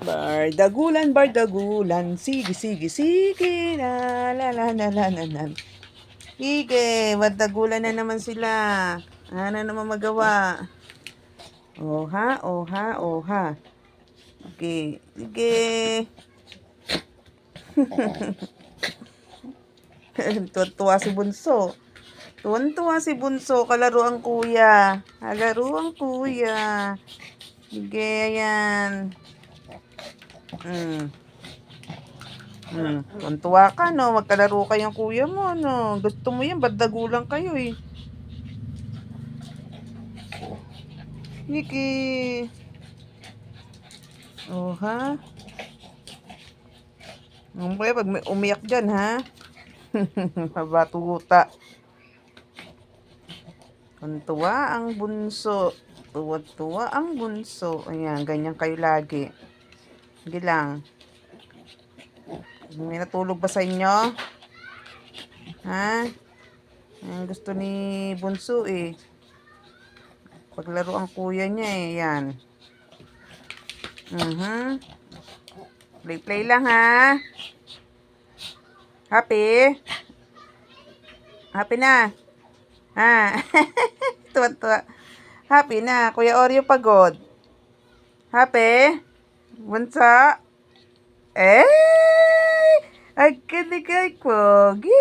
Bardagulan, bardagulan, sige, sige, sige, la, la, la, la, la, la, la. Sige, bardagulan na naman sila. Ano naman magawa? Oha, oha, oha. Sige, sige. Tuwan-tuwa si Bunso. Tuwan-tuwa si Bunso, kalaro ang kuya. Kalaro ang kuya. Sige, ayan. Mm. Mm. Tuwan-tuwa ka, no? Magkalaro kayong kuya mo, no? Gusto mo yan, ba't kayo, eh? Niki. Oh, ha? Ang pag may umiyak dyan, ha? Mabatuta. Tuwa ang bunso. Tuwa-tuwa ang bunso. Ayan, ganyan kayo lagi. Sige lang. May natulog ba sa inyo? Ha? Ang gusto ni bunso eh. Paglaro ang kuya niya eh. Yan. Mhm. Play-play lang ha. Happy? Happy na? Ha? Tuwa-tuwa. Happy na. Kuya Oreo pagod. Happy? Bunsa? Eh? Ay, kaligay, Pogi.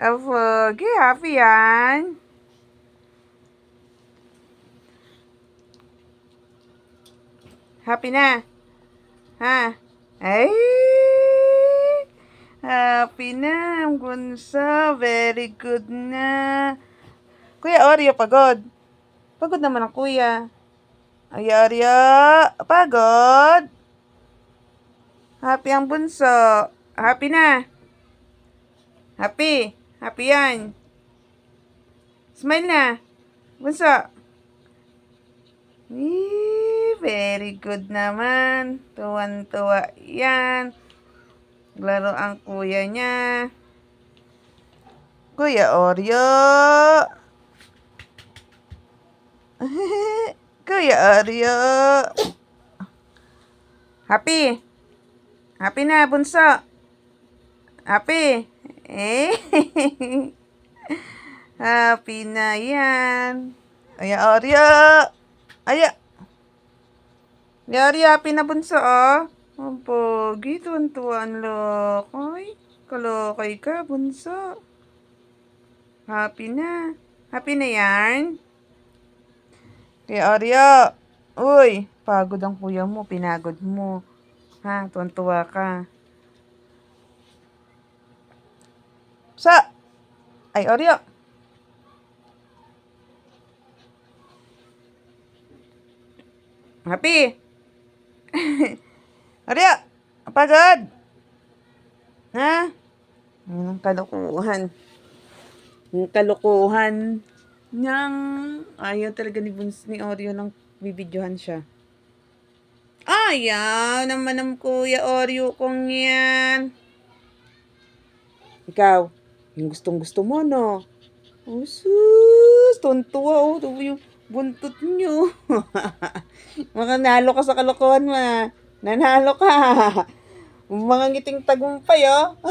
Ah, Pogi, happy yan. Happy na? Ha? Ay! Happy na, ang. Very good na. Kuya Oreo, pagod. Pagod naman ang kuya. Ay, Oreo, pagod. Happy ang bunso. Happy na. Happy. Happy yan. Smile na. Bunso. Eh, very good naman. Tuwan-tuwa yan. Laro ang kuya niya. Kuya Oreo. kuya Oreo. Happy. Happy na, bunso. Happy. Eh. Happy na yan. Kuya Oreo. Aya. Kuya Oreo, happy na bunso, oh. Ang pogi, tuwan-tuwan lokoy. Kalokay ka, bunso. Happy na. Happy na yan? Kuya Oreo. Uy, pagod ang kuya mo, pinagod mo. Ha, tuwan-tuwa ka. Sa? Ay, Oreo. Happy? Oreo, pagod? Ha? Ang kalukuhan. Ang kalukuhan niyang ayaw talaga ni Buns ni Oreo nang bibidyohan siya. Ayaw naman ng kuya Oreo kong yan. Ikaw, yung gustong gusto mo, no? Oh, sus, tuntua, oh, yung buntot nyo. Makanalo ka sa kalokohan mo, ah. Nanalo ka. Mga ngiting tagumpay, oh.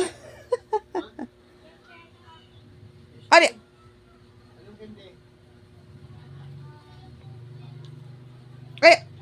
Ali. Kaya,